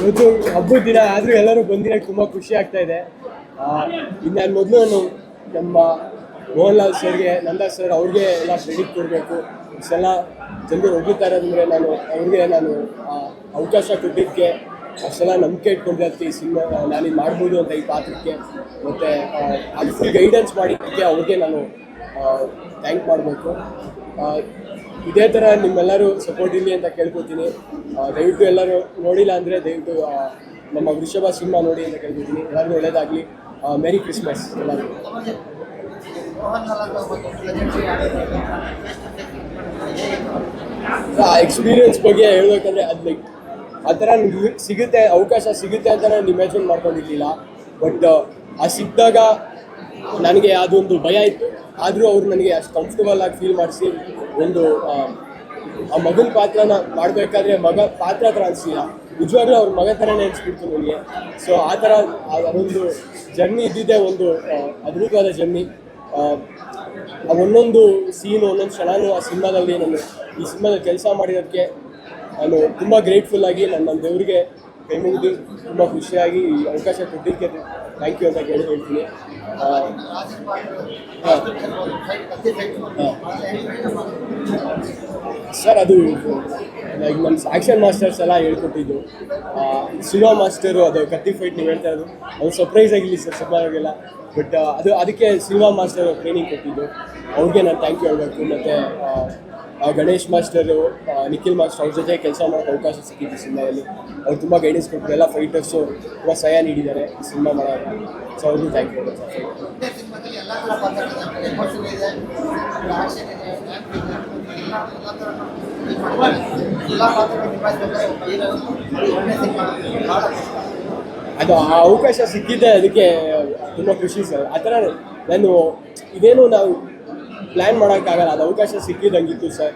ಇವತ್ತು ಹಬ್ಬದ ದಿನ ಆದರೂ ಎಲ್ಲರೂ ಬಂದಿರೋ ತುಂಬ ಖುಷಿ ಆಗ್ತಾ ಇದೆ. ಇನ್ನು ನಾನು ಮೊದಲು ನಾನು ನಮ್ಮ ಮೋಹನ್ ಸರ್ಗೆ, ನಂದಾ ಸರ್ ಅವ್ರಿಗೆ ಎಲ್ಲ ಕ್ರೆಡಿಟ್ ಕೊಡಬೇಕು. ಇಷ್ಟೆಲ್ಲ ಜನರು ಹೋಗುತ್ತಾ ಇರೋದಂದ್ರೆ ನಾನು ಅವ್ರಿಗೆ ನಾನು ಅವಕಾಶ ಕೊಟ್ಟಿದ್ದಕ್ಕೆ ಅಷ್ಟೆಲ್ಲ ನಂಬಿಕೆ ಇಟ್ಕೊಂಡಿರೋದಕ್ಕೆ ಈ ಸಿನಿಮಾ ನಾನು ಇದು ಮಾಡ್ಬೋದು ಅಂತ ಈ ಪಾತ್ರಕ್ಕೆ. ಮತ್ತು ಅದು ಫುಲ್ ಗೈಡೆನ್ಸ್ ಮಾಡಿದ್ದಕ್ಕೆ ಅವ್ರಿಗೆ ನಾನು ಥ್ಯಾಂಕ್ ಮಾಡಬೇಕು. ಇದೇ ಥರ ನಿಮ್ಮೆಲ್ಲರೂ ಸಪೋರ್ಟ್ ಇರಲಿ ಅಂತ ಕೇಳ್ಕೊತೀನಿ. ದಯವಿಟ್ಟು ಎಲ್ಲರೂ ನೋಡಿಲ್ಲ ಅಂದರೆ ದಯವಿಟ್ಟು ನಮ್ಮ ವೃಷಭ ಸಿನಿಮಾ ನೋಡಿ ಅಂತ ಕೇಳ್ಕೊತೀನಿ. ಎಲ್ಲರಿಗೂ ಒಳ್ಳೇದಾಗಲಿ. ಮೆರಿ ಕ್ರಿಸ್ಮಸ್ ಎಲ್ಲರಿಗೂ. ಆ ಎಕ್ಸ್ಪೀರಿಯನ್ಸ್ ಬಗ್ಗೆ ಹೇಳ್ಬೇಕಂದ್ರೆ ಅದು ಲೈಕ್ ಆ ಥರ ನಿಮ್ಗೆ ಸಿಗುತ್ತೆ, ಅವಕಾಶ ಸಿಗುತ್ತೆ ಅಂತ ನಾನು ಇಮ್ಯಾಜಿನ್ ಮಾಡ್ಕೊಂಡಿರ್ಲಿಲ್ಲ. ಬಟ್ ಆ ಸಿಕ್ಕಿದಾಗ ನನಗೆ ಅದೊಂದು ಭಯ ಇತ್ತು. ಆದರೂ ಅವ್ರು ನನಗೆ ಅಷ್ಟು ಕಂಫರ್ಟಬಲ್ ಆಗಿ ಫೀಲ್ ಮಾಡಿಸಿ ಒಂದು ಆ, ಮಗನ ಪಾತ್ರನ ಮಾಡಬೇಕಾದ್ರೆ ಮಗ ಪಾತ್ರ ಥರ ಅನಿಸಿಲ್ಲ ನಿಜವಾಗ್ಲೂ ಅವ್ರ ಮಗ ಥರನೇ ಅನಿಸ್ಬಿಡ್ತು ನನಗೆ ಸೊ ಆ ಥರ ಅದೊಂದು ಜರ್ನಿ ಇದ್ದಿದ್ದೆ ಒಂದು ಅದ್ಭುತವಾದ ಜರ್ನಿ. ಆ ಒಂದೊಂದು ಸೀನು ಒಂದೊಂದು ಕ್ಷಣನೂ ಆ ಸಿನಿಮಾದಲ್ಲಿ ನಾನು ಈ ಸಿನಿಮಾದಲ್ಲಿ ಕೆಲಸ ಮಾಡಿರೋದಕ್ಕೆ ನಾನು ತುಂಬ ಗ್ರೇಟ್ಫುಲ್ ಆಗಿ ನನ್ನ ದೇವರಿಗೆ ಕೈ ಮುಗಿದು ತುಂಬ ಖುಷಿಯಾಗಿ ಈ ಅವಕಾಶ ಕೊಟ್ಟಿದ್ದಕ್ಕೆ ಥ್ಯಾಂಕ್ ಯು ಅಂತ ಕೇಳಿ ಹೇಳ್ತೀನಿ. ಸರ್ ಅದು ಲೈಕ್ ನಮ್ಮ ಆ್ಯಕ್ಷನ್ ಮಾಸ್ಟರ್ಸ್ ಎಲ್ಲ ಹೇಳ್ಕೊಟ್ಟಿದ್ದು. ಸಿನಿಮಾ ಮಾಸ್ಟರು ಅದು ಕತ್ತಿ ಫೈಟ್ ನೀವು ಹೇಳ್ತಾ ಇರೋದು. ಅವ್ರು ಸರ್ಪ್ರೈಸ್ ಆಗಿಲ್ಲ ಸರ್ ಸುಮಾರಾಗೆಲ್ಲ. ಬಟ್ ಅದು ಅದಕ್ಕೆ ಸಿನಿಮಾ ಮಾಸ್ಟರ್ ಟ್ರೈನಿಂಗ್ ಕೊಟ್ಟಿದ್ದು. ಅವ್ರಿಗೆ ನಾನು ಥ್ಯಾಂಕ್ ಯು ಹೇಳಬೇಕು. ಮತ್ತು ಗಣೇಶ್ ಮಾಸ್ಟರು ನಿಖಿಲ್ ಮಾಸ್ಟರ್ ಅವ್ರ ಜೊತೆ ಕೆಲಸ ಮಾಡೋಕ್ಕೆ ಅವಕಾಶ ಸಿಕ್ಕಿತ್ತು ಸಿನಿಮಾದಲ್ಲಿ. ಅವ್ರು ತುಂಬ ಗೈಡೆನ್ಸ್ ಕೊಟ್ಟರು ಎಲ್ಲ ಫೈಟರ್ಸು ತುಂಬ ಸಹಾಯ ನೀಡಿದ್ದಾರೆ ಸಿನಿಮಾ ಮಾಡೋಕ್ಕೆ. ಸೊ ಅವ್ರಿಗೂ ಥ್ಯಾಂಕ್ ಯು ಅದು ಆ ಅವಕಾಶ ಸಿಕ್ಕಿದ್ದೆ ಅದಕ್ಕೆ ತುಂಬ ಖುಷಿ ಸರ್. ಆ ಥರ ನಾನು ಇದೇನು ನಾವು ಪ್ಲ್ಯಾನ್ ಮಾಡೋಕ್ಕಾಗಲ್ಲ ಅದು ಅವಕಾಶ ಸಿಕ್ಕಿದಂಗಿತ್ತು ಸರ್.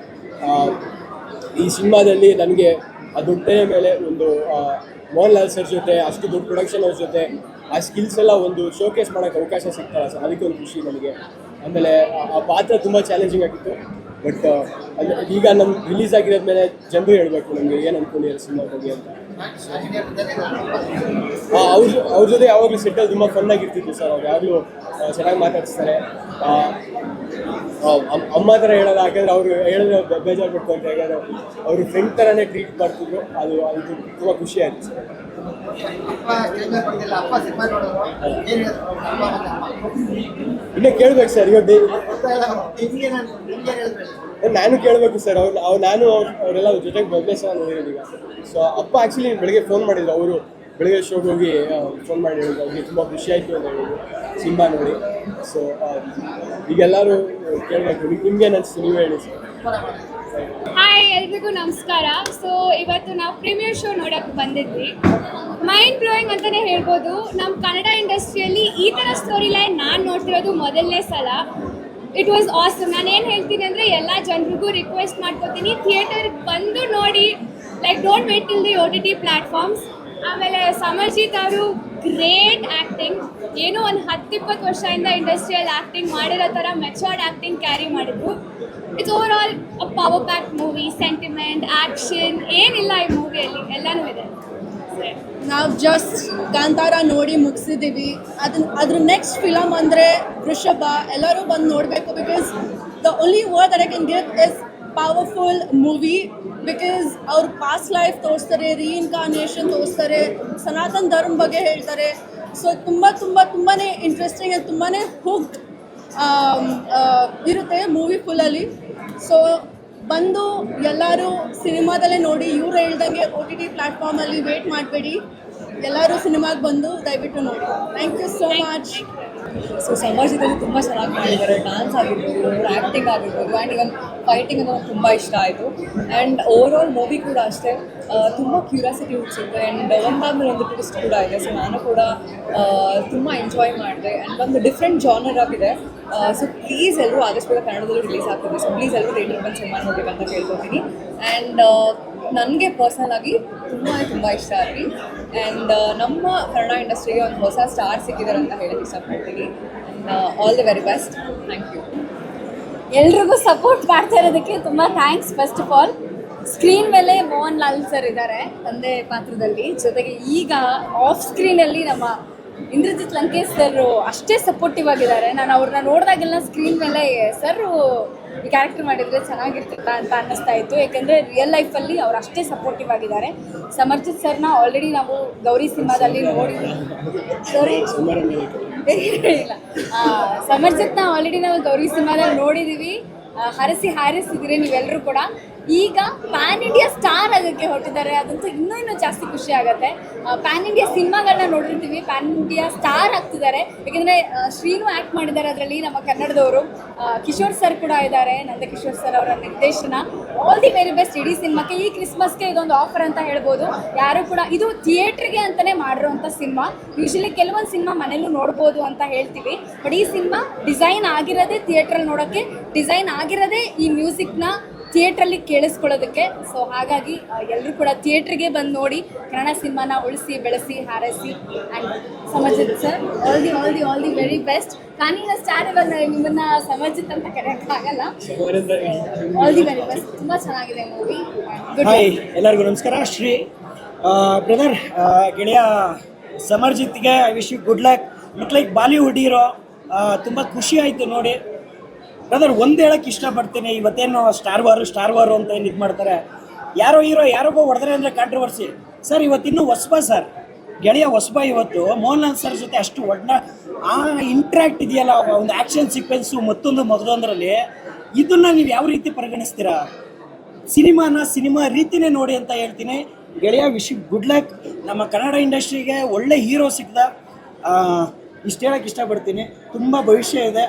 ಈ ಸಿನಿಮಾದಲ್ಲಿ ನನಗೆ ಆ ದೊಡ್ಡನೆ ಮೇಲೆ ಒಂದು ಮೋಹನ್ ಲಾಲ್ ಸರ್ ಜೊತೆ, ಅಷ್ಟು ದೊಡ್ಡ ಪ್ರೊಡಕ್ಷನ್ ಅವ್ರ ಜೊತೆ, ಆ ಸ್ಕಿಲ್ಸ್ ಎಲ್ಲ ಒಂದು ಶೋಕೇಸ್ ಮಾಡೋಕ್ಕೆ ಅವಕಾಶ ಸಿಗ್ತಲ್ಲ ಸರ್. ಅದಕ್ಕೆ ಒಂದು ಖುಷಿ ನನಗೆ. ಆಮೇಲೆ ಆ- ಪಾತ್ರ ತುಂಬ ಚಾಲೆಂಜಿಂಗ್ ಆಗಿತ್ತು. ಬಟ್ ಈಗ ನಮ್ಮ ರಿಲೀಸ್ ಆಗಿರೋದ ಮೇಲೆ ಜನರು ಹೇಳಬೇಕು ನಮಗೆ, ಏನು ಅಂದ್ಕೊಂಡಿದ್ದಾರೆ ಸಿನಿಮಾ ಬಗ್ಗೆ ಅಂತ. ಅವ್ರ ಅವ್ರ ಜೊತೆ ಯಾವಾಗಲೂ ಸೆಟ್ಟಲ್ಲಿ ತುಂಬ ಫನ್ ಆಗಿರ್ತಿತ್ತು ಸರ್. ಅವ್ರು ಯಾವಾಗಲೂ ಚೆನ್ನಾಗಿ ಮಾತಾಡಿಸ್ತಾರೆ. ಅಮ್ಮ ಥರ ಹೇಳೋದು ಯಾಕಂದ್ರೆ ಅವರು ಹೇಳಿದ್ರೆ ಬೇಜಾರು ಪಡ್ಕೊಂತ ಯಾಕಂದ್ರೆ ಅವರು ಫ್ರೆಂಡ್ ಥರನೇ ಟ್ರೀಟ್ ಮಾಡ್ತಿದ್ರು. ಅದು ಅದು ತುಂಬ ಖುಷಿ ಆಯ್ತು. ಸರ್ ಇನ್ನೇ ಕೇಳ್ಬೇಕು ಸರ್ ಇವಾಗ ನಾನು ಕೇಳಬೇಕು ಸರ್ ಅವ್ರು ಅವ್ರು ನಾನು ಅವ್ರ್- ಅವರೆಲ್ಲ ಜೊತೆಗೆ ಮೊದಲೇ ಸರ್ ನೋಡಿರೋದು ಈಗ. ಸೊ ಅಪ್ಪ ಆ್ಯಕ್ಚುಲಿ ಬೆಳಗ್ಗೆ ಫೋನ್ ಮಾಡಿದ್ರು ಅವರು ಬೆಳಗ್ಗೆ ಶೋಗೆ ಹೋಗಿ ಫೋನ್ ಮಾಡಿ ಹೇಳಿದ್ರು. ಅವ್ರಿಗೆ ತುಂಬ ಖುಷಿ ಆಯಿತು ಅಂತ ಹೇಳಿದ್ರು. ಸಿನಿಮಾ ನೋಡಿ. ಸೊ ಈಗೆಲ್ಲರೂ ಕೇಳಬೇಕು. ನಿಮ್ಗೆ ಅನಿಸ್ತು ನೀವೇ ಹೇಳಿ ಸರ್ ಹಾಯ್ ಎಲ್ರಿಗೂ ನಮಸ್ಕಾರ. ಸೊ ಇವತ್ತು ನಾವು ಪ್ರೀಮಿಯರ್ ಶೋ ನೋಡಕ್ಕೆ ಬಂದಿದ್ವಿ. ಮೈಂಡ್ ಬ್ಲೋಯಿಂಗ್ ಅಂತಲೇ ಹೇಳ್ಬೋದು. ನಮ್ಮ ಕನ್ನಡ ಇಂಡಸ್ಟ್ರಿಯಲ್ಲಿ ಈ ಥರ ಸ್ಟೋರಿ ಲೈನ್ ನಾನು ನೋಡ್ತಿರೋದು ಮೊದಲನೇ ಸಲ. ಇಟ್ ವಾಸ್ ಆಸಮ್ ನಾನು ಏನು ಹೇಳ್ತೀನಿ ಅಂದರೆ, ಎಲ್ಲ ಜನರಿಗೂ ರಿಕ್ವೆಸ್ಟ್ ಮಾಡ್ಕೋತೀನಿ. ಥಿಯೇಟರ್ಗೆ ಬಂದು ನೋಡಿ. Like don't wait till the O T T platforms ಆಮೇಲೆ ಸಮರ್ಜಿತ್ ಅವರು ಗ್ರೇಟ್ ಆ್ಯಕ್ಟಿಂಗ್ ಏನೋ ಒಂದು ಹತ್ತಿಪ್ಪತ್ತು ವರ್ಷದಿಂದ ಇಂಡಸ್ಟ್ರಿಯಲ್ ಆ್ಯಕ್ಟಿಂಗ್ ಮಾಡಿರೋ ಥರ ಮೆಚೋರ್ಡ್ ಆ್ಯಕ್ಟಿಂಗ್ ಕ್ಯಾರಿ ಮಾಡಿದ್ರು. It's overall a power pack movie sentiment action ಏನಿಲ್ಲ ಈ ಮೂವಿಯಲ್ಲಿ ಎಲ್ಲನೂ ಇದೆ. ನಾವು ಜಸ್ಟ್ ಕಾಂತಾರ ನೋಡಿ ಮುಗಿಸಿದ್ದೀವಿ ಅದನ್ನ ಅದ್ರ ನೆಕ್ಸ್ಟ್ ಫಿಲಮ್ ಅಂದರೆ ವೃಷಭ, ಎಲ್ಲರೂ ಬಂದು ನೋಡಬೇಕು because the only word I can give is powerful movie because ಅವ್ರ ಪಾಸ್ಟ್ ಲೈಫ್ ತೋರಿಸ್ತಾರೆ ರೀಇನ್ಕಾರ್ನೇಷನ್ ತೋರಿಸ್ತಾರೆ ಸನಾತನ ಧರ್ಮ ಬಗ್ಗೆ ಹೇಳ್ತಾರೆ. ಸೊ ತುಂಬ ತುಂಬ ತುಂಬಾ ಇಂಟ್ರೆಸ್ಟಿಂಗ್ ಆ್ಯಂಡ್ ತುಂಬಾ ಹುಕ್ ಇರುತ್ತೆ ಮೂವಿ ಫುಲ್ಲಲ್ಲಿ ಸೊ ಬಂದು ಎಲ್ಲರೂ ಸಿನಿಮಾದಲ್ಲೇ ನೋಡಿ ಇವ್ರು ಹೇಳ್ದಂಗೆ ಒ ಟಿ ಟಿ ಪ್ಲ್ಯಾಟ್ಫಾರ್ಮಲ್ಲಿ ವೇಟ್ ಮಾಡಬೇಡಿ. ಎಲ್ಲರೂ ಸಿನಿಮಾಗೆ ಬಂದು ದಯವಿಟ್ಟು ನೋಡಿ. Thank you so much so ಸಮಾಜದಲ್ಲಿ ತುಂಬ ಚೆನ್ನಾಗಿ ಮಾಡಿದ್ದಾರೆ. ಡ್ಯಾನ್ಸ್ ಆಗಿರ್ಬೋದು ಅವ್ರ ಆ್ಯಕ್ಟಿಂಗ್ ಆಗಿರ್ಬೋದು ಆ್ಯಂಡ್ ಇವನ್ ಫೈಟಿಂಗ್ ಅನ್ನೋದು ತುಂಬ ಇಷ್ಟ ಆಯಿತು. ಆ್ಯಂಡ್ ಓವರ್ ಆಲ್ ಮೂವಿ ಕೂಡ ಅಷ್ಟೇ. ತುಂಬ ಕ್ಯೂರಿಯಾಸಿಟಿ ಹುಟ್ಟಿಸುತ್ತೆ ಆ್ಯಂಡ್ ಒಂದಾದ್ಮೇಲೆ ಒಂದು ಟ್ವಿಸ್ಟ್ ಕೂಡ ಇದೆ. ಸೊ ನಾನು ಕೂಡ ತುಂಬ ಎಂಜಾಯ್ ಮಾಡಿದೆ. ಆ್ಯಂಡ್ ಒಂದು ಡಿಫ್ರೆಂಟ್ ಜಾನರ್ ಆಗಿದೆ. ಸೊ ಪ್ಲೀಸ್ ಎಲ್ಲರೂ ಆದಷ್ಟು ಕೂಡ ಕನ್ನಡದಲ್ಲಿ ರಿಲೀಸ್ ಆಗ್ತದೆ ಸೊ ಪ್ಲೀಸ್ ಎಲ್ಲರೂ ರೇಡಿಯೋ ಬಂದು ಸಿನಿಮಾ ನೋಡಬೇಕಂತ ಕೇಳ್ಕೊತೀನಿ. ಆ್ಯಂಡ್ ನನಗೆ ಪರ್ಸ್ನಲ್ ಆಗಿ ತುಂಬ ತುಂಬ ಇಷ್ಟ ಆಗಲಿ ಆ್ಯಂಡ್ ನಮ್ಮ ಕನ್ನಡ ಇಂಡಸ್ಟ್ರಿಗೆ ಒಂದು ಹೊಸ ಸ್ಟಾರ್ ಸಿಕ್ಕಿದ್ದಾರೆ ಅಂತ ಹೇಳಕ್ಕೆ ಇಷ್ಟಪಡ್ತೀನಿ. All the very best thank you ಎಲ್ರಿಗೂ ಸಪೋರ್ಟ್ ಮಾಡ್ತಾ ಇರೋದಕ್ಕೆ ತುಂಬ thanks first of all screen ಮೇಲೆ ಮೋಹನ್ ಲಾಲ್ ಸರ್ ಇದ್ದಾರೆ ತಂದೆ ಪಾತ್ರದಲ್ಲಿ. ಜೊತೆಗೆ ಈಗ ಆಫ್ ಸ್ಕ್ರೀನಲ್ಲಿ ನಮ್ಮ ಇಂದ್ರಜಿತ್ ಲಂಕೇಶ್ ಸರ್ ಅಷ್ಟೇ ಸಪೋರ್ಟಿವ್ ಆಗಿದ್ದಾರೆ. ನಾನು ಅವ್ರನ್ನ ನೋಡಿದಾಗೆಲ್ಲ ಸ್ಕ್ರೀನ್ ಮೇಲೆ ಸರ್ ಈ ಕ್ಯಾರೆಕ್ಟರ್ ಮಾಡಿದ್ರೆ ಚೆನ್ನಾಗಿರ್ತಿತ್ತ ಅಂತ ಅನ್ನಿಸ್ತಾ ಇತ್ತು. ಯಾಕಂದ್ರೆ ರಿಯಲ್ ಲೈಫಲ್ಲಿ ಅವ್ರು ಅಷ್ಟೇ ಸಪೋರ್ಟಿವ್ ಆಗಿದ್ದಾರೆ. ಸಮರ್ಜಿತ್ ಸರ್ನ ಆಲ್ರೆಡಿ ನಾವು ಗೌರಿ ಸಿನಿಮಾದಲ್ಲಿ ನೋಡಿ ಸಾರಿ ಇಲ್ಲ. ಸಮರ್ಜಿತ್ನ ಆಲ್ರೆಡಿ ನಾವು ಗೌರಿ ಸಿನಿಮಾದಲ್ಲಿ ನೋಡಿದೀವಿ. ಹರಸಿ ಹಾರಿಸಿದ್ರೆ ನೀವೆಲ್ಲರೂ ಕೂಡ. ಈಗ ಪ್ಯಾನ್ ಇಂಡಿಯಾ ಸ್ಟಾರ್ ಆಗೋಕ್ಕೆ ಹೊರಟಿದ್ದಾರೆ. ಅದಂತೂ ಇನ್ನೂ ಇನ್ನೂ ಜಾಸ್ತಿ ಖುಷಿ ಆಗುತ್ತೆ. ಪ್ಯಾನ್ ಇಂಡಿಯಾ ಸಿನಿಮಾಗಳನ್ನ ನೋಡಿರ್ತೀವಿ. ಪ್ಯಾನ್ ಇಂಡಿಯಾ ಸ್ಟಾರ್ ಆಗ್ತಿದ್ದಾರೆ. ಯಾಕೆಂದರೆ ಶ್ರೀನು ಆ್ಯಕ್ಟ್ ಮಾಡಿದ್ದಾರೆ ಅದರಲ್ಲಿ ನಮ್ಮ ಕನ್ನಡದವರು. ಕಿಶೋರ್ ಸರ್ ಕೂಡ ಇದ್ದಾರೆ, ನಂದಕಿಶೋರ್ ಸರ್ ಅವರ ನಿರ್ದೇಶನ. ಆಲ್ ದಿ ವೆರಿ ಬೆಸ್ಟ್ ಇಡೀ ಸಿನಿಮಾಕ್ಕೆ, ಈ ಕ್ರಿಸ್ಮಸ್ಗೆ ಇದೊಂದು ಆಫರ್ ಅಂತ ಹೇಳ್ಬೋದು. ಯಾರು ಕೂಡ, ಇದು ಥಿಯೇಟ್ರಿಗೆ ಅಂತಲೇ ಮಾಡಿರೋಂಥ ಸಿನಿಮಾ. ಯೂಶಲಿ ಕೆಲವೊಂದು ಸಿನಿಮಾ ಮನೇಲೂ ನೋಡ್ಬೋದು ಅಂತ ಹೇಳ್ತೀವಿ. ಬಟ್ ಈ ಸಿನಿಮಾ ಡಿಸೈನ್ ಆಗಿರೋದೇ ಥಿಯೇಟ್ರಲ್ಲಿ ನೋಡೋಕ್ಕೆ ಡಿಸೈನ್ ಆಗಿರೋದೇ ಈ ಮ್ಯೂಸಿಕ್ನ ಥಿಯೇಟ್ರಲ್ಲಿ ಕೇಳಿಸ್ಕೊಳ್ಳೋದಕ್ಕೆ. ಸೊ ಹಾಗಾಗಿ ಎಲ್ಲರೂ ಕೂಡ ಥಿಯೇಟ್ರಿಗೆ ಬಂದು ನೋಡಿ ಕನ್ನಡ ಸಿನಿಮಾನ ಉಳಿಸಿ ಬೆಳೆಸಿ ಹಾರೈಸಿ and Samarjit sir all the all the all the very best ನಾನಿನ್ನ ಸ್ಟಾರ್ ನಿಮ್ಮನ್ನ ಸಮಜಿತ್ ಅಂತ ಕರೆಯೋಕ್ಕಾಗಲ್ಲ ಆಲ್ ದಿ ವೆರಿ ಬೆಸ್ಟ್ ತುಂಬ ಚೆನ್ನಾಗಿದೆ ಮೂವಿ ಎಲ್ಲರಿಗೂ ನಮಸ್ಕಾರ. ಶ್ರೀ ಬ್ರದರ್ ಗೆಳೆಯ ಸಮರ್ಜಿತ್ಗೆ I wish you good luck look like Bollywood hero ತುಂಬ ಖುಷಿ ಆಯಿತು ನೋಡಿ. ಬ್ರದರ್ ಒಂದು ಹೇಳಕ್ಕೆ ಇಷ್ಟಪಡ್ತೀನಿ ಇವತ್ತೇನು ಸ್ಟಾರ್ ವಾರು ಸ್ಟಾರ್ ವಾರು ಅಂತ ಏನು ಇದು ಮಾಡ್ತಾರೆ? ಯಾರೋ ಹೀರೋ ಯಾರಿಗೋ ಹೊಡೆದ್ರೆ ಅಂದರೆ ಕಾಂಟ್ರವರ್ಸಿ ಸರ್ ಇವತ್ತಿನ್ನೂ ಹೊಸಬ ಸರ್ ಗೆಳೆಯ ಹೊಸಬ ಇವತ್ತು ಮೋಹನ್ ಲಾಲ್ ಸರ್ ಜೊತೆ ಅಷ್ಟು ಒಡ್ನ ಆ ಇಂಟ್ರ್ಯಾಕ್ಟ್ ಇದೆಯಲ್ಲ ಒಂದು ಆ್ಯಕ್ಷನ್ ಸೀಕ್ವೆನ್ಸು ಮತ್ತೊಂದು ಮೊದಲೊಂದರಲ್ಲಿ ಇದನ್ನ ನೀವು ಯಾವ ರೀತಿ ಪರಿಗಣಿಸ್ತೀರಾ? ಸಿನಿಮಾನ ಸಿನಿಮಾ ರೀತಿನೇ ನೋಡಿ ಅಂತ ಹೇಳ್ತೀನಿ. ಗೆಳೆಯ ವಿಶ್ ಗುಡ್ ಲಕ್ ನಮ್ಮ ಕನ್ನಡ ಇಂಡಸ್ಟ್ರಿಗೆ ಒಳ್ಳೆ ಹೀರೋ ಸಿಕ್ದ ಆ, ಇಷ್ಟು ಹೇಳಕ್ಕೆ ಇಷ್ಟಪಡ್ತೀನಿ. ತುಂಬ ಭವಿಷ್ಯ ಇದೆ.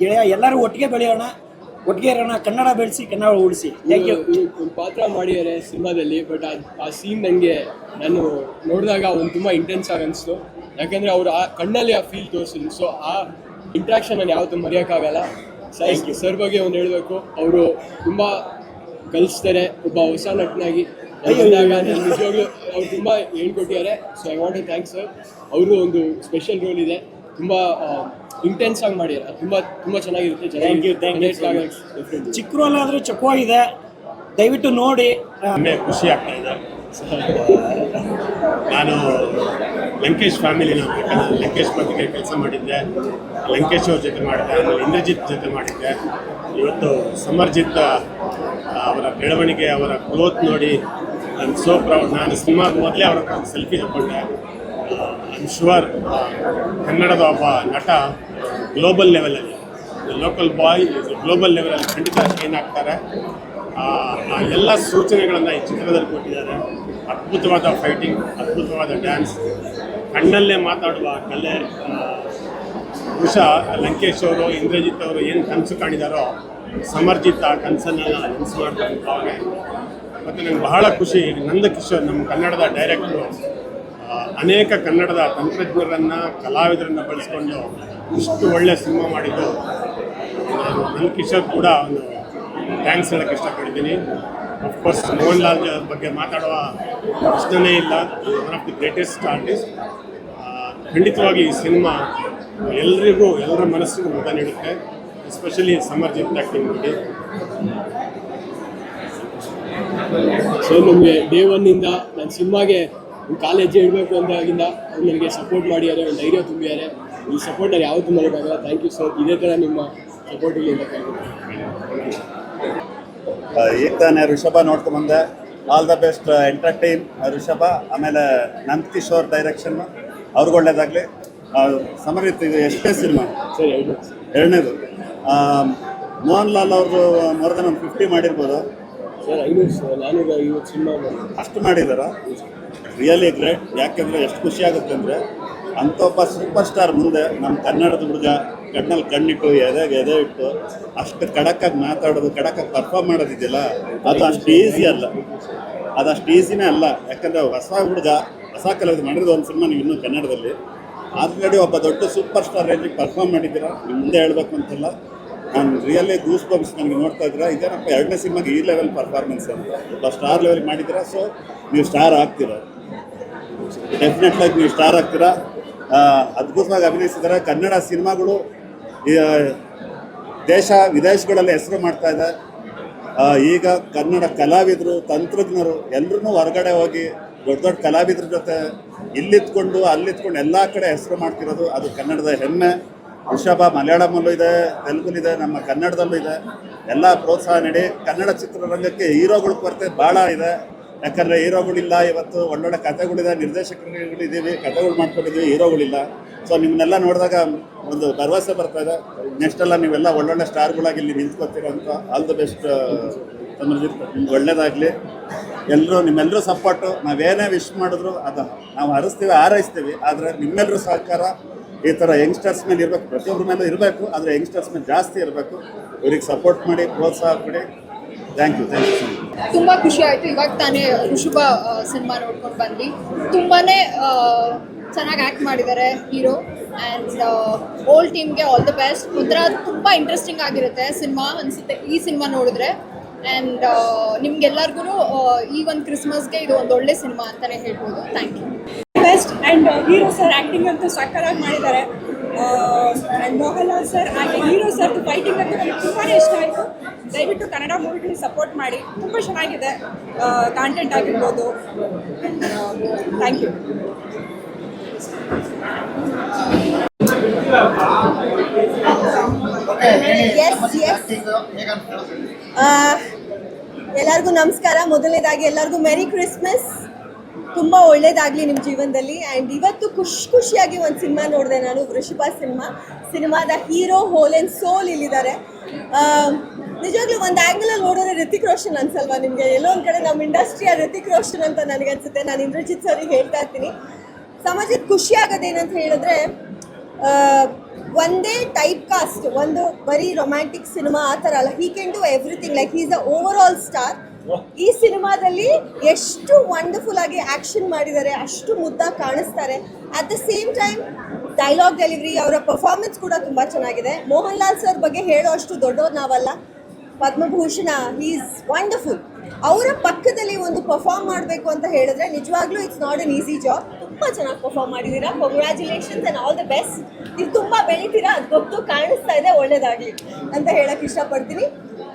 ಗೆಳೆಯ ಎಲ್ಲರೂ ಒಟ್ಟಿಗೆ ಬೆಳೆಯೋಣ ಒಟ್ಟಿಗೆ ಇರೋಣ ಕನ್ನಡ ಬೆಳೆಸಿ ಕನ್ನಡ ಉಳಿಸಿ. ಥ್ಯಾಂಕ್ ಯು ಒಂದು ಪಾತ್ರ ಮಾಡಿದ್ದಾರೆ ಸಿನಿಮಾದಲ್ಲಿ ಬಟ್ ಆ ಸೀನ್ ನನಗೆ ನಾನು ನೋಡಿದಾಗ ಒಂದು ತುಂಬ ಇಂಟೆನ್ಸ್ ಆಗಿ ಅನಿಸ್ತು. ಯಾಕಂದರೆ ಅವರು ಆ ಕಣ್ಣಲ್ಲಿ ಆ ಫೀಲ್ ತೋರಿಸಿದ್ರು. ಸೊ ಆ ಇಂಟ್ರಾಕ್ಷನ್ ನಾನು ಯಾವತ್ತೂ ಮರೆಯೋಕ್ಕಾಗಲ್ಲ. ಸರ್ ಸರ್ ಬಗ್ಗೆ ಒಂದು ಹೇಳಬೇಕು. ಅವರು ತುಂಬ ಕಲಿಸ್ತಾರೆ. ಒಬ್ಬ ಹೊಸ ನಟನಾಗಿ. ನಿಜವಾಗ್ಲೂ ಅವ್ರು ತುಂಬ ಹೇಳ್ಕೊಟ್ಟಿದ್ದಾರೆ. So I want to thanks sir ಅವರು ಒಂದು ಸ್ಪೆಷಲ್ ರೋಲ್ ಇದೆ. ತುಂಬ ಇಂಟೆನ್ಸ್ ಆಗಿ ಮಾಡಿದ್ದಾರೆ ತುಂಬ ತುಂಬ ಚೆನ್ನಾಗಿರುತ್ತೆ. Thank you, thank ಚಕ್ಕು ರೋಲ್ ಆದರೂ ಚೊಕ್ಕವಾಗಿದೆ ದಯವಿಟ್ಟು ನೋಡಿ. ಖುಷಿ ಆಗ್ತಾ ಇದೆ. ನಾನು ಲಂಕೇಶ್ ಫ್ಯಾಮಿಲಿ ನಾನು ಲಂಕೇಶ್ ಪತ್ರಿಕೆ ಕೆಲಸ ಮಾಡಿದ್ದೆ. ಲಂಕೇಶ್ ಅವ್ರ ಜೊತೆ ಮಾಡಿದ್ದೆ ಆಮೇಲೆ ಇಂದ್ರಜಿತ್ ಜೊತೆ ಮಾಡಿದ್ದೆ. ಇವತ್ತು ಸಮರ್ಜಿತ್ ಅವರ ಬೆಳವಣಿಗೆ ಅವರ ಗ್ರೋತ್ ನೋಡಿ ನಾನು ಸೋ ಪ್ರೌಡ್ ನಾನು ಸಿನಿಮಾದ ಮೊದಲೇ ಅವರ ಸೆಲ್ಫಿ ತಗೊಂಡೆ. ಶುವರ್ ಕನ್ನಡದ ಒಬ್ಬ ನಟ ಗ್ಲೋಬಲ್ ಲೆವೆಲಲ್ಲಿ ಲೋಕಲ್ ಬಾಯ್ ಗ್ಲೋಬಲ್ ಲೆವೆಲಲ್ಲಿ ಖಂಡಿತ ಏನಾಗ್ತಾರೆ ಆ ಎಲ್ಲ ಸೂಚನೆಗಳನ್ನು ಈ ಚಿತ್ರದಲ್ಲಿ ಕೊಟ್ಟಿದ್ದಾರೆ. ಅದ್ಭುತವಾದ ಫೈಟಿಂಗ್ ಅದ್ಭುತವಾದ ಡ್ಯಾನ್ಸ್ ಕಣ್ಣಲ್ಲೇ ಮಾತಾಡುವ ಕಲೆ ಬಹುಶಃ ಲಂಕೇಶ್ ಅವರು, ಇಂದ್ರಜಿತ್ ಅವರು ಏನು ಕನಸು ಕಾಣಿದಾರೋ, ಸಮರ್ಜಿತ್ ಆ ಕನಸನ್ನೆಲ್ಲ ನನಸು ಮಾಡ್ತಾರೆ ಮತ್ತು ನಂಗೆ ಬಹಳ ಖುಷಿ ನಂದಕಿಶೋರ್ ನಮ್ಮ ಕನ್ನಡದ ಡೈರೆಕ್ಟ್ರು ಅನೇಕ ಕನ್ನಡದ ತಂತ್ರಜ್ಞರನ್ನು, ಕಲಾವಿದರನ್ನು ಬಳಸ್ಕೊಂಡು ಇಷ್ಟು ಒಳ್ಳೆ ಸಿನಿಮಾ ಮಾಡಿದ್ದು. ನಾನು ನನ್ನ ಕಿಶೋರ್ ಕೂಡ ಒಂದು ಥ್ಯಾಂಕ್ಸ್ ಹೇಳೋಕ್ಕೆ ಇಷ್ಟಪಡ್ತೀನಿ. ಅಫ್ಕೋರ್ಸ್ ಮೋಹನ್ ಲಾಲ್ ಬಗ್ಗೆ ಮಾತಾಡುವ ಪ್ರಶ್ನೆನೇ ಇಲ್ಲ. One of the greatest artist ಖಂಡಿತವಾಗಿ ಈ ಸಿನಿಮಾ ಎಲ್ರಿಗೂ ಎಲ್ಲರ ಮನಸ್ಸಿಗೂ ಮುದ ನೀಡುತ್ತೆ. ಎಸ್ಪೆಷಲಿ ಸಮರ್ಜಿತ್ ಆ್ಯಕ್ಟಿಂಗ್ ನೋಡಿ ಸೊ ನಮಗೆ ಡೇ ಒನ್ನಿಂದ ನನ್ನ ಸಿನಿಮಾಗೆ ಕಾಲೇಜ್ ಇಡಬೇಕು ಅಂದಾಗಿಂದ ಅವ್ರು ನನಗೆ ಸಪೋರ್ಟ್ ಮಾಡಿದ್ದಾರೆ ಒಂದು ಧೈರ್ಯ ತುಂಬಿದ್ದಾರೆ. ಈ ಸಪೋರ್ಟ್ ನಾನು ಯಾವತ್ತೂ ಮಾಡೋಕ್ಕಾಗಲ್ಲ ಥ್ಯಾಂಕ್ ಯು ಸರ್ ಇದೇ ಥರ ನಿಮ್ಮ ಸಪೋರ್ಟಿಗೆ ಅಂತ. ಆ, ಈಗ ತಾನೇ Rishabha ನೋಡ್ಕೊಂಬಂದೆ all the best entertain Rishabha ಆಮೇಲೆ ನಂದ್ ಕಿಶೋರ್ ಡೈರೆಕ್ಷನ್ ಅವ್ರಿಗೆ ಒಳ್ಳೇದಾಗಲಿ. ಸಮರಿತ್ ಇದು ಎಷ್ಟೇ ಸಿನಿಮಾ? ಎರಡನೇದು. ಮೋಹನ್ ಲಾಲ್ ಅವರು ಮೋರ್ ದನ್ ಒಂದು ಫಿಫ್ಟಿ ಮಾಡಿರ್ಬೋದು. ಅಷ್ಟು ಮಾಡಿದಾರ ರಿಯಲಿ ಗ್ರೇಟ್ ಯಾಕೆಂದರೆ ಎಷ್ಟು ಖುಷಿ ಆಗುತ್ತೆ ಅಂದರೆ ಅಂಥ ಒಬ್ಬ ಸೂಪರ್ ಸ್ಟಾರ್ ಮುಂದೆ ನಮ್ಮ ಕನ್ನಡದ ಹುಡುಗ ಕಣ್ಣಲ್ಲಿ ಕಣ್ಣಿಟ್ಟು, ಎದೆಗೆ ಎದೆ ಇಟ್ಟು ಅಷ್ಟು ಕಡಕ್ಕಾಗಿ ಮಾತಾಡೋದು ಕಡಕ್ಕಾಗಿ ಪರ್ಫಾರ್ಮ್ ಮಾಡೋದಿದೆಯಲ್ಲ ಅದು ಅಷ್ಟು ಈಸಿ ಅಲ್ಲ. ಅದು ಅಷ್ಟು ಈಸಿನೇ ಅಲ್ಲ. ಯಾಕಂದರೆ ಹೊಸ ಹುಡುಗ, ಹೊಸ ಕಲಾವಿದ ಮಾಡಿರೋದು ಒಂದು ಸಿನಿಮಾ ನೀವು ಇನ್ನೂ ಕನ್ನಡದಲ್ಲಿ. ಆಲ್ರೆಡಿ ಒಬ್ಬ ದೊಡ್ಡ ಸೂಪರ್ ಸ್ಟಾರ್ ರೇಂಜಿಗೆ ಪರ್ಫಾರ್ಮ್ ಮಾಡಿದ್ದೀರಾ? ನಿಮ್ಮ ಮುಂದೆ ಹೇಳಬೇಕು ಅಂತಿಲ್ಲ. ನಾನು ರಿಯಲಿ ಗೂಸ್ ಬಂಪ್ಸ್ ನನಗೆ ನೋಡ್ತಾ ಇದ್ರೆ ಇದೇನಪ್ಪ ಎರಡನೇ ಸಿನಿಮಾಗೆ ಈ ಲೆವೆಲ್ ಪರ್ಫಾರ್ಮೆನ್ಸ್ ಅಂತ. ಒಬ್ಬ ಸ್ಟಾರ್ ಲೆವೆಲ್ ಮಾಡಿದ್ದೀರಾ? ಸೊ ನೀವು ಸ್ಟಾರ್ ಆಗ್ತೀರಾ? ಡೆಫಿನೆಟ್ಲಾಗಿ ನೀವು ಸ್ಟಾರ್ ಆಗ್ತೀರಾ? ಅದ್ಭುತವಾಗಿ ಅಭಿನಯಿಸಿದ್ದಾರೆ. ಕನ್ನಡ ಸಿನಿಮಾಗಳು ದೇಶ, ವಿದೇಶಗಳಲ್ಲಿ ಹೆಸರು ಮಾಡ್ತಾ ಇದೆ. ಈಗ ಕನ್ನಡ ಕಲಾವಿದರು, ತಂತ್ರಜ್ಞರು ಎಲ್ಲರೂ ಹೊರಗಡೆ ಹೋಗಿ ದೊಡ್ಡ ದೊಡ್ಡ ಕಲಾವಿದ್ರ ಜೊತೆ ಇಲ್ಲಿತ್ಕೊಂಡು, ಅಲ್ಲಿತ್ಕೊಂಡು ಎಲ್ಲ ಕಡೆ ಹೆಸರು ಮಾಡ್ತಿರೋದು ಅದು ಕನ್ನಡದ ಹೆಮ್ಮೆ. ವೃಷಭ ಮಲಯಾಳಮಲ್ಲೂ ಇದೆ ತೆಲುಗುಲಿದೆ ನಮ್ಮ ಕನ್ನಡದಲ್ಲೂ ಇದೆ. ಎಲ್ಲ ಪ್ರೋತ್ಸಾಹ ನೀಡಿ. ಕನ್ನಡ ಚಿತ್ರರಂಗಕ್ಕೆ ಹೀರೋಗಳ ಕೊರತೆ ಭಾಳ ಇದೆ. ಯಾಕಂದರೆ ಹೀರೋಗಳಿಲ್ಲ, ಇವತ್ತು ಒಳ್ಳೊಳ್ಳೆ ಕಥೆಗಳಿದೆ ನಿರ್ದೇಶಕರುಗಳಿದ್ದೀವಿ ಕಥೆಗಳು ಮಾಡ್ಕೊಂಡಿದ್ದೀವಿ, ಹೀರೋಗಳಿಲ್ಲ. ಸೊ ನಿಮ್ಮನ್ನೆಲ್ಲ ನೋಡಿದಾಗ ಒಂದು ಭರವಸೆ ಬರ್ತಾ ಇದೆ. ನೆಕ್ಸ್ಟ್ ಎಲ್ಲ ನೀವೆಲ್ಲ ಒಳ್ಳೊಳ್ಳೆ ಸ್ಟಾರ್ಗಳಾಗಿ ಇಲ್ಲಿ ನಿಂತ್ಕೊತೀರೋ ಅಂತ ಆಲ್ ದ ಬೆಸ್ಟ್ ನಿಮ್ಗೆ ಒಳ್ಳೇದಾಗಲಿ. ಎಲ್ಲರೂ ನಿಮ್ಮೆಲ್ಲರೂ ಸಪೋರ್ಟು ನಾವೇನೇ ವಿಶ್ ಮಾಡಿದ್ರು ಅದು, ನಾವು ಹರಿಸ್ತೀವಿ, ಹಾರೈಸ್ತೀವಿ, ಆದರೆ ನಿಮ್ಮೆಲ್ಲರೂ ಸಹಕಾರ ಈ ಥರ ಯಂಗ್ಸ್ಟರ್ಸ್ ಮೇಲೆ ಇರಬೇಕು. ಪ್ರತಿಯೊಬ್ಬರ ಮೇಲೆ ಇರಬೇಕು, ಆದರೆ ಯಂಗ್ಸ್ಟರ್ಸ್ ಮೇಲೆ ಜಾಸ್ತಿ ಇರಬೇಕು. ಇವ್ರಿಗೆ ಸಪೋರ್ಟ್ ಮಾಡಿ, ಪ್ರೋತ್ಸಾಹ ಕೊಡಿ. Thank you thank you so much ತುಂಬ ಖುಷಿ ಆಯಿತು. ಇವಾಗ ತಾನೇ ಋಷಭ ಸಿನಿಮಾ ನೋಡ್ಕೊಂಡು ಬಂದ್ವಿ. ತುಂಬಾ ಚೆನ್ನಾಗಿ ಆ್ಯಕ್ಟ್ ಮಾಡಿದ್ದಾರೆ ಹೀರೋ ಆ್ಯಂಡ್ ಓಲ್ ಟೀಮ್ಗೆ ಆಲ್ ದ ಬೆಸ್ಟ್ ಒಂಥರ ತುಂಬ ಇಂಟ್ರೆಸ್ಟಿಂಗ್ ಆಗಿರುತ್ತೆ ಸಿನಿಮಾ ಅನಿಸುತ್ತೆ ಈ ಸಿನಿಮಾ ನೋಡಿದ್ರೆ. ಆ್ಯಂಡ್ ನಿಮ್ಗೆಲ್ಲರಿಗೂ ಈ ಒಂದು ಕ್ರಿಸ್ಮಸ್ಗೆ ಇದು ಒಂದು ಒಳ್ಳೆ ಸಿನಿಮಾ ಅಂತಲೇ ಹೇಳ್ಬೋದು. Thank you best and hero sir acting ಅಂತೂ ಸಕ್ಕರಾಗಿ ಮಾಡಿದ್ದಾರೆ ಆ್ಯಂಡ್ ಮೋಹನ್ಲಾಲ್ ಸರ್ ಹಾಗೆ ಹೀರೋ ಸರ್ ಫೈಟಿಂಗ್ ಅಂತ ನನಗೆ ತುಂಬಾ ಇಷ್ಟ ಆಯಿತು. ದಯವಿಟ್ಟು ಕನ್ನಡ ಮೂವಿಗಳಿಗೆ ಸಪೋರ್ಟ್ ಮಾಡಿ. ತುಂಬ ಚೆನ್ನಾಗಿದೆ ಕಾಂಟೆಂಟ್ ಆಗಿರ್ಬೋದು. ಥ್ಯಾಂಕ್ ಯು ಎಲ್ಲರಿಗೂ ನಮಸ್ಕಾರ. ಮೊದಲನೇದಾಗಿ ಎಲ್ಲರಿಗೂ ಮೆರಿ ಕ್ರಿಸ್ಮಸ್ ತುಂಬ ಒಳ್ಳೇದಾಗಲಿ ನಿಮ್ಮ ಜೀವನದಲ್ಲಿ. ಆ್ಯಂಡ್ ಇವತ್ತು ಖುಷಿ ಖುಷಿಯಾಗಿ ಒಂದು ಸಿನಿಮಾ ನೋಡಿದೆ ನಾನು ವೃಷಭ ಸಿನಿಮಾ. ಸಿನಿಮಾದ ಹೀರೋ ಹೋಲ್ ಆ್ಯಂಡ್ ಸೋಲ್ ಇಲ್ಲಿದ್ದಾರೆ. ನಿಜವಾಗ್ಲೂ ಒಂದು ಆ್ಯಂಗಲಲ್ಲಿ ನೋಡಿದ್ರೆ ರಿತಿಕ್ ರೋಷನ್ ಅನ್ಸಲ್ವಾ ನಿಮಗೆ? ಎಲ್ಲೋ ಒಂದು ಕಡೆ ನಮ್ಮ ಇಂಡಸ್ಟ್ರಿಯ ರಿತಿಕ್ ರೋಷನ್ ಅಂತ ನನಗನ್ಸುತ್ತೆ ನಾನು ಇಂದ್ರಜಿತ್ ಸರ್ ಹೇಳ್ತಾ ಇರ್ತೀನಿ. ಸಮಾಜಕ್ಕೆ ಖುಷಿ ಆಗೋದೇನಂತ ಹೇಳಿದ್ರೆ ಒಂದೇ ಟೈಪ್ ಕಾಸ್ಟ್ ಒಂದು ಬರೀ ರೊಮ್ಯಾಂಟಿಕ್ ಸಿನಿಮಾ ಆ ಥರ ಅಲ್ಲ he can do everything like is a over all star ಈ ಸಿನಿಮಾದಲ್ಲಿ ಎಷ್ಟು ವಂಡರ್ಫುಲ್ ಆಗಿ ಆಕ್ಷನ್ ಮಾಡಿದ್ದಾರೆ, ಅಷ್ಟು ಮುದ್ದಾಗಿ ಕಾಣಿಸ್ತಾರೆ. At the same time dialogue delivery ಅವರ ಪರ್ಫಾರ್ಮೆನ್ಸ್ ಕೂಡ ತುಂಬ ಚೆನ್ನಾಗಿದೆ. ಮೋಹನ್ ಲಾಲ್ ಸರ್ ಬಗ್ಗೆ ಹೇಳೋ ಅಷ್ಟು ದೊಡ್ಡವ್ರು ನಾವಲ್ಲ. ಪದ್ಮಭೂಷಣ ಈಸ್ ವಂಡರ್ಫುಲ್ ಅವರ ಪಕ್ಕದಲ್ಲಿ ಒಂದು ಪರ್ಫಾರ್ಮ್ ಮಾಡಬೇಕು ಅಂತ ಹೇಳಿದ್ರೆ ನಿಜವಾಗ್ಲೂ it's not an easy job ತುಂಬ ಚೆನ್ನಾಗಿ ಪರ್ಫಾರ್ಮ್ ಮಾಡಿದ್ದೀರಾ. Congratulations and all the best ನೀವು ತುಂಬ ಬೆಳಿತೀರಾ? ಅದು ಗೊತ್ತು, ಕಾಣಿಸ್ತಾ ಇದೆ, ಒಳ್ಳೇದಾಗಲಿ ಅಂತ ಹೇಳಕ್ಕೆ ಇಷ್ಟಪಡ್ತೀನಿ.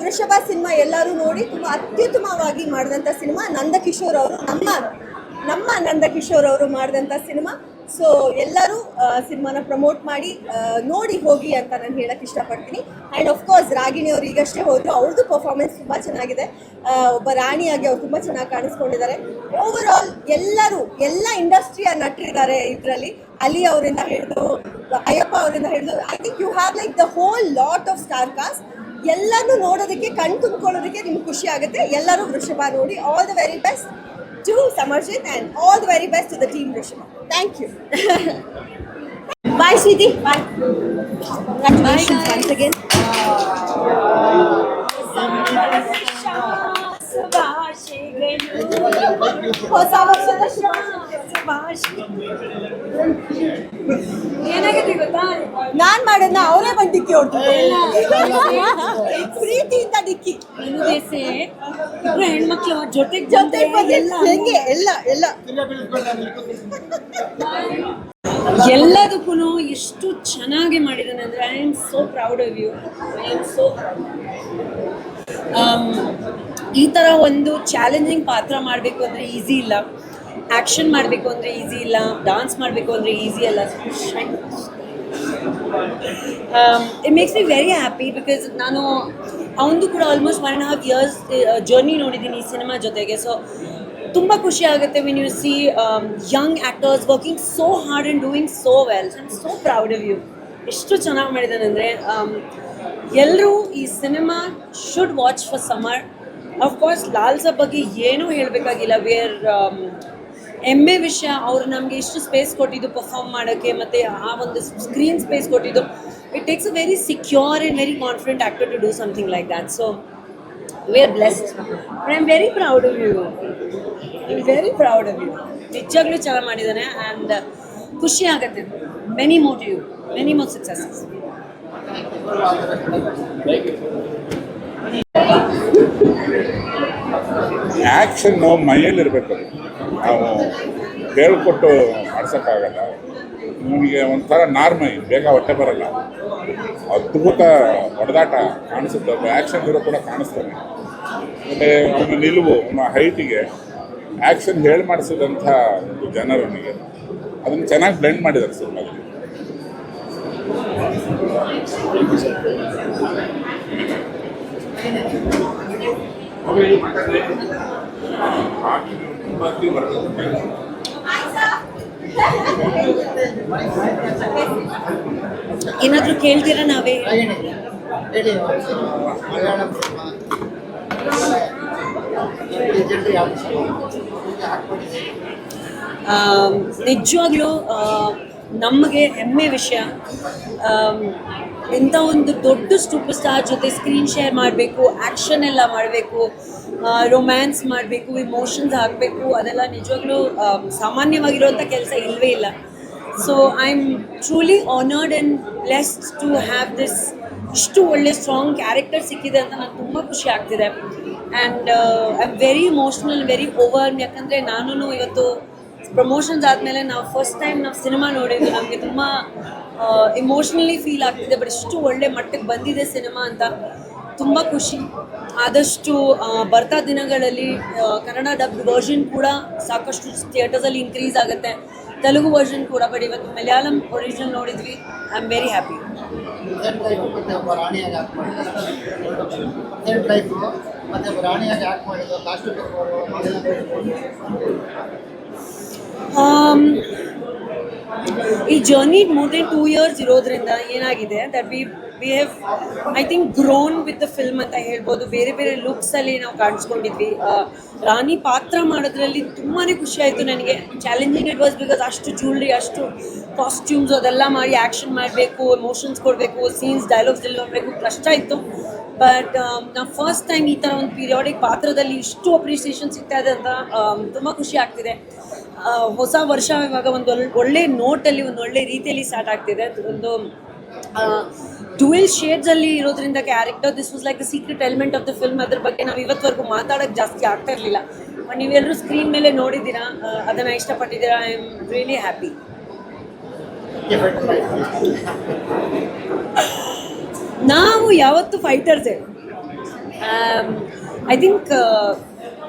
ವೃಷಭ ಸಿನಿಮಾ ಎಲ್ಲರೂ ನೋಡಿ, ತುಂಬ ಅತ್ಯುತ್ತಮವಾಗಿ ಮಾಡಿದಂಥ ಸಿನಿಮಾ. ನಂದಕಿಶೋರ್ ಅವರು, ನಮ್ಮ ನಮ್ಮ ನಂದಕಿಶೋರ್ ಅವರು ಮಾಡಿದಂಥ ಸಿನಿಮಾ. ಸೊ ಎಲ್ಲರೂ ಸಿನಿಮಾನ ಪ್ರಮೋಟ್ ಮಾಡಿ ನೋಡಿ ಹೋಗಿ ಅಂತ ನಾನು ಹೇಳಕ್ ಇಷ್ಟಪಡ್ತೀನಿ. ಆ್ಯಂಡ್ ಕೋರ್ಸ್ ರಾಗಿಣಿ ಅವರು ಈಗಷ್ಟೇ ಹೋದ್ರು ಅವ್ರದ್ದು ಪರ್ಫಾರ್ಮೆನ್ಸ್ ತುಂಬ ಚೆನ್ನಾಗಿದೆ. ಒಬ್ಬ ರಾಣಿಯಾಗಿ ಅವ್ರು ತುಂಬ ಚೆನ್ನಾಗಿ ಕಾಣಿಸ್ಕೊಂಡಿದ್ದಾರೆ. ಓವರ್ ಆಲ್ ಎಲ್ಲರೂ, ಎಲ್ಲ ಇಂಡಸ್ಟ್ರಿಯ ನಟರಿದ್ದಾರೆ ಇದರಲ್ಲಿ. ಅಲಿ ಅವರಿಂದ ಹಿಡಿದು, ಅಯ್ಯಪ್ಪ ಅವರಿಂದ ಹಿಡಿದು I think you have like the whole lot of star cast ಎಲ್ಲನೂ ನೋಡೋದಕ್ಕೆ, ಕಣ್ ತುಂಬಿಕೊಳ್ಳೋದಕ್ಕೆ ನಿಮ್ಗೆ ಖುಷಿ ಆಗುತ್ತೆ. ಎಲ್ಲರೂ ವೃಷಭ ನೋಡಿ all the very best to Samarjit and all the very best to the team Rishima. Thank you. Bye, Sweetie. Bye. Congratulations once again. Uh, ಹೊಸ ವರ್ಷದ ಏನಾಗಿದೆ ಗೊತ್ತಾ? ನಾನ್ ಮಾಡೋದ್ನ ಅವರೇ ಬಂದು ಡಿಕ್ಕಿ ಪ್ರೀತಿಯಿಂದ ಡಿಕ್ಕಿ. ಇಬ್ರು ಹೆಣ್ಮಕ್ಳು ಜೊತೆಗೆ ಜೊತೆ ಹೆಂಗೆ? ಎಲ್ಲ ಎಲ್ಲ. ಎಲ್ಲದಕ್ಕೂ ಎಷ್ಟು ಚೆನ್ನಾಗಿ ಮಾಡಿದ್ದಾನೆ ಅಂದ್ರೆ I am so proud of you I am so ಈ ಥರ ಒಂದು ಚಾಲೆಂಜಿಂಗ್ ಪಾತ್ರ ಮಾಡಬೇಕು ಅಂದರೆ ಈಸಿ ಇಲ್ಲ. ಆ್ಯಕ್ಷನ್ ಮಾಡಬೇಕು ಅಂದರೆ ಈಸಿ ಇಲ್ಲ. ಡಾನ್ಸ್ ಮಾಡಬೇಕು ಅಂದರೆ ಈಸಿ ಅಲ್ಲ. It makes me very happy because ನಾನು ಅವನದು ಕೂಡ almost one and half years journey ನೋಡಿದ್ದೀನಿ ಈ ಸಿನಿಮಾ ಜೊತೆಗೆ. ಸೊ ತುಂಬ ಖುಷಿ ಆಗುತ್ತೆ when you see young actors working so hard and doing so well I am so proud of you ಎಷ್ಟು ಚೆನ್ನಾಗಿ ಮಾಡಿದ್ದಾನೆ ಅಂದರೆ ಎಲ್ಲರೂ ಈ cinema should watch for Samar of course Lal saab ಬಗ್ಗೆ ಏನೂ ಹೇಳಬೇಕಾಗಿಲ್ಲ. ವೇರ್ ಹೆಮ್ಮೆ ವಿಷಯ, ಅವರು ನಮಗೆ ಇಷ್ಟು ಸ್ಪೇಸ್ ಕೊಟ್ಟಿದ್ದು ಪರ್ಫಾರ್ಮ್ ಮಾಡೋಕ್ಕೆ ಮತ್ತು ಆ ಒಂದು ಸ್ಕ್ರೀನ್ ಸ್ಪೇಸ್ ಕೊಟ್ಟಿದ್ದು. It takes a very secure and very confident actor to do something like that so we are blessed I am very proud of you I very proud of you ನಿಜವಾಗ್ಲೂ ಚೆನ್ನಾಗಿ ಮಾಡಿದ್ದಾನೆ. And ಖುಷಿ ಆಗುತ್ತೆ. Many more you many more successes action ಮೈಯಲ್ಲಿರಬೇಕು ನಾವು ಹೇಳ್ಕೊಟ್ಟು ಮಾಡ್ಸೋಕ್ಕಾಗಲ್ಲ ನಿಮಗೆ ಒಂಥರ ನಾರ್ಮೈ ಬೇಗ ಹೊಟ್ಟೆ ಬರಲ್ಲ. ಅದ್ಭುತ ಹೊಡೆದಾಟ ಕಾಣಿಸುತ್ತೆ. ಆ್ಯಕ್ಷನ್ ಹೀರೋ ಕೂಡ ಕಾಣಿಸ್ತಾನೆ ಮತ್ತು ಅವನ ನಿಲುವು ಅವನ ಹೈಟಿಗೆ ಆ್ಯಕ್ಷನ್ ಹೇಳಿ ಮಾಡಿಸಿದಂಥ ಒಂದು ಜನರವನಿಗೆ ಅದನ್ನು ಚೆನ್ನಾಗಿ ಬ್ಲೆಂಡ್ ಮಾಡಿದ್ದಾರೆ ಸಿನಿಮಾದಲ್ಲಿ. ಏನಾದರೂ ಕೇಳ್ತೀರಾ ನಾವೇ? ನಿಜವಾಗ್ಲೂ ನಮಗೆ ಹೆಮ್ಮೆ ವಿಷಯ. ಇಂಥ ಒಂದು ದೊಡ್ಡ ಸ್ಟೂಪ್ ಸ್ಟಾರ್ ಜೊತೆ ಸ್ಕ್ರೀನ್ ಶೇರ್ ಮಾಡಬೇಕು ಆ್ಯಕ್ಷನ್ ಎಲ್ಲ ಮಾಡಬೇಕು ರೊಮ್ಯಾನ್ಸ್ ಮಾಡಬೇಕು ಇಮೋಷನ್ಸ್ ಹಾಕಬೇಕು, ಅದೆಲ್ಲ ನಿಜವಾಗ್ಲೂ ಸಾಮಾನ್ಯವಾಗಿರುವಂಥ ಕೆಲಸ ಇಲ್ಲವೇ ಇಲ್ಲ. So I am truly honoured and blessed to have this ಇಷ್ಟು ಒಳ್ಳೆ ಸ್ಟ್ರಾಂಗ್ ಕ್ಯಾರೆಕ್ಟರ್ ಸಿಕ್ಕಿದೆ ಅಂತ ನಂಗೆ ತುಂಬ ಖುಷಿ ಆಗ್ತಿದೆ. And I am very emotional very over ಯಾಕಂದರೆ ನಾನು ಇವತ್ತು ಪ್ರಮೋಷನ್ಸ್ ಆದಮೇಲೆ ನಾವು ಫಸ್ಟ್ ಟೈಮ್ ನಾವು ಸಿನಿಮಾ ನೋಡಿದ್ದು ನಮಗೆ ತುಂಬ ಇಮೋಷ್ನಲಿ ಫೀಲ್ ಆಗ್ತಿದೆ ಬಟ್ ಇಷ್ಟು ಒಳ್ಳೆ ಮಟ್ಟಕ್ಕೆ ಬಂದಿದೆ ಸಿನಿಮಾ ಅಂತ ತುಂಬ ಖುಷಿ. ಆದಷ್ಟು ಬರ್ತಾ ದಿನಗಳಲ್ಲಿ ಕನ್ನಡ ಡಬ್ ವರ್ಷನ್ ಕೂಡ ಸಾಕಷ್ಟು ಥಿಯೇಟರ್ಸಲ್ಲಿ ಇನ್ಕ್ರೀಸ್ ಆಗುತ್ತೆ. ತೆಲುಗು ವರ್ಷನ್ ಕೂಡ ಬಟ್ ಇವತ್ತು ಮಲಯಾಳಂ ಒರಿಜಿನಲ್ ನೋಡಿದ್ವಿ. ಐ ಆಮ್ ವೆರಿ ಹ್ಯಾಪಿ ಮತ್ತೆ Um, ಈ journey more than two years ಇರೋದ್ರಿಂದ ಏನಾಗಿದೆ that we we have I think grown with the film ಅಂತ ಹೇಳ್ಬೋದು. ಬೇರೆ ಬೇರೆ ಲುಕ್ಸಲ್ಲಿ ನಾವು ಕಾಣಿಸ್ಕೊಂಡಿದ್ವಿ. ರಾಣಿ ಪಾತ್ರ ಮಾಡೋದ್ರಲ್ಲಿ ತುಂಬಾ ಖುಷಿ ಆಯಿತು ನನಗೆ. ಚಾಲೆಂಜಿಂಗ್ ಇಟ್ ವಾಸ್ ಬಿಕಾಸ್ ಅಷ್ಟು ಜ್ಯುವೆಲ್ರಿ ಅಷ್ಟು ಕಾಸ್ಟ್ಯೂಮ್ಸ್ ಅದೆಲ್ಲ ಮಾಡಿ ಆ್ಯಕ್ಷನ್ ಮಾಡಬೇಕು ಎಮೋಷನ್ಸ್ ಕೊಡಬೇಕು ಸೀನ್ಸ್ ಡೈಲಾಗ್ಸ್ ಎಲ್ಲ ಮಾಡಬೇಕು ಕಷ್ಟ ಇತ್ತು. ಬಟ್ ನಾವು ಫಸ್ಟ್ ಟೈಮ್ ಈ ಥರ ಒಂದು ಪೀರಿಯಾಡಿಕ್ ಪಾತ್ರದಲ್ಲಿ ಇಷ್ಟು ಅಪ್ರಿಸಿಯೇಷನ್ ಸಿಗ್ತಾ ಇದೆ ಅಂತ ತುಂಬ ಖುಷಿ ಆಗ್ತಿದೆ. ಹೊಸ ವರ್ಷ ಇವಾಗ ಒಂದು ಒಳ್ಳೆ ನೋಟಲ್ಲಿ, ಒಂದು ಒಳ್ಳೆ ರೀತಿಯಲ್ಲಿ ಸ್ಟಾರ್ಟ್ ಆಗ್ತಿದೆ ಒಂದು ಡುವೆಲ್ ಶೇಡ್ಸಲ್ಲಿ ಇರೋದ್ರಿಂದ character this was like the secret element of the film ಅದ್ರ ಬಗ್ಗೆ ನಾವು ಇವತ್ತವರೆಗೂ ಮಾತಾಡೋಕ್ಕೆ ಜಾಸ್ತಿ ಆಗ್ತಾ ಇರಲಿಲ್ಲ. ಬಟ್ ನೀವೆಲ್ಲರೂ ಸ್ಕ್ರೀನ್ ಮೇಲೆ ನೋಡಿದ್ದೀರಾ? ಅದನ್ನ ಇಷ್ಟಪಟ್ಟಿದ್ದೀರಾ? ಐ ಆಮ್ ರಿಯಲಿ ಹ್ಯಾಪಿ ನಾವು ಯಾವತ್ತು ಫೈಟರ್ಸೇ ಐ ಥಿಂಕ್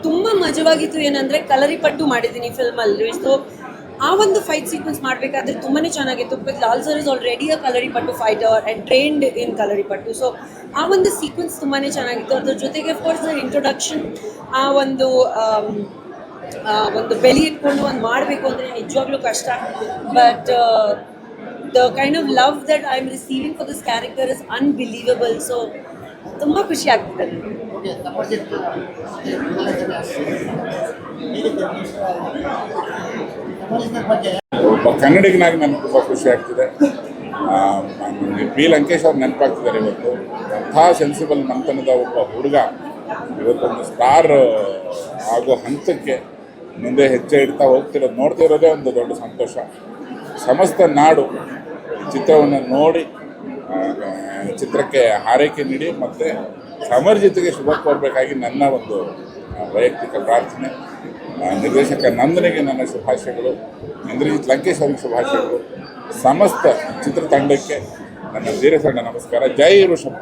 ತುಂಬ ಮಜವಾಗಿತ್ತು ಏನಂದರೆ ಕಲರಿ ಪಟ್ಟು ಮಾಡಿದ್ದೀನಿ ಫಿಲ್ಮಲ್ಲಿ. ಸೊ ಆ ಒಂದು ಫೈಟ್ ಸೀಕ್ವೆನ್ಸ್ ಮಾಡಬೇಕಾದ್ರೆ ತುಂಬಾ ಚೆನ್ನಾಗಿತ್ತು because Lal sir is already a kalari pattu fighter and trained in kalari pattu. So ಆ ಒಂದು ಸೀಕ್ವೆನ್ಸ್ ತುಂಬಾ ಚೆನ್ನಾಗಿತ್ತು. ಅದ್ರ ಜೊತೆಗೆ ಫೋರ್ಸ್ ಇಂಟ್ರೊಡಕ್ಷನ್ ಆ ಒಂದು ಒಂದು ಬೆಲೆ ಇಟ್ಕೊಂಡು ಒಂದು ಮಾಡಬೇಕು ಅಂದರೆ ನಿಜವಾಗ್ಲೂ ಕಷ್ಟ. But the kind of love that I am receiving for this character is unbelievable so ತುಂಬ ಖುಷಿ ಆಗ್ತಿದೆ. ಒಬ್ಬ ಕನ್ನಡಿಗನಾಗಿ ನನಗೆ ತುಂಬ ಖುಷಿ ಆಗ್ತಿದೆ. ಪಿ. ಲಂಕೇಶ್ ಅವ್ರು ನೆನಪಾಗ್ತಿದ್ದಾರೆ ಇವತ್ತು. ಅಂಥ ಸೆನ್ಸಿಬಲ್ ಮಂಥನದ ಒಬ್ಬ ಹುಡುಗ. ಇವತ್ತೊಂದು ಸ್ಟಾರ್ ಆಗೋ ಹಂತಕ್ಕೆ ಮುಂದೆ ಹೆಜ್ಜೆ ಇಡ್ತಾ ಹೋಗ್ತಿರೋದು ನೋಡ್ತಿರೋದೇ ಒಂದು ದೊಡ್ಡ ಸಂತೋಷ. ಸಮಸ್ತ ನಾಡು ಚಿತ್ರವನ್ನು ನೋಡಿ ಚಿತ್ರಕ್ಕೆ ಹಾರೈಕೆ ನೀಡಿ ಮತ್ತು ಸಮರ್ಜಿತಿಗೆ ಶುಭ ಕೋರಬೇಕಾಗಿ ನನ್ನ ಒಂದು ವೈಯಕ್ತಿಕ ಪ್ರಾರ್ಥನೆ ನಿರ್ದೇಶಕ ನಂದನಿಗೆ ನನ್ನ ಶುಭಾಶಯಗಳು, ಇಂದ್ರಜಿತ್ ಲಂಕೇಶ್ ಅವರಿಗೆ ಶುಭಾಶಯಗಳು, ಸಮಸ್ತ ಚಿತ್ರತಂಡಕ್ಕೆ ನನ್ನ ಧೀರಸಣ್ಣ ನಮಸ್ಕಾರ. ಜೈ ಋಷಭ.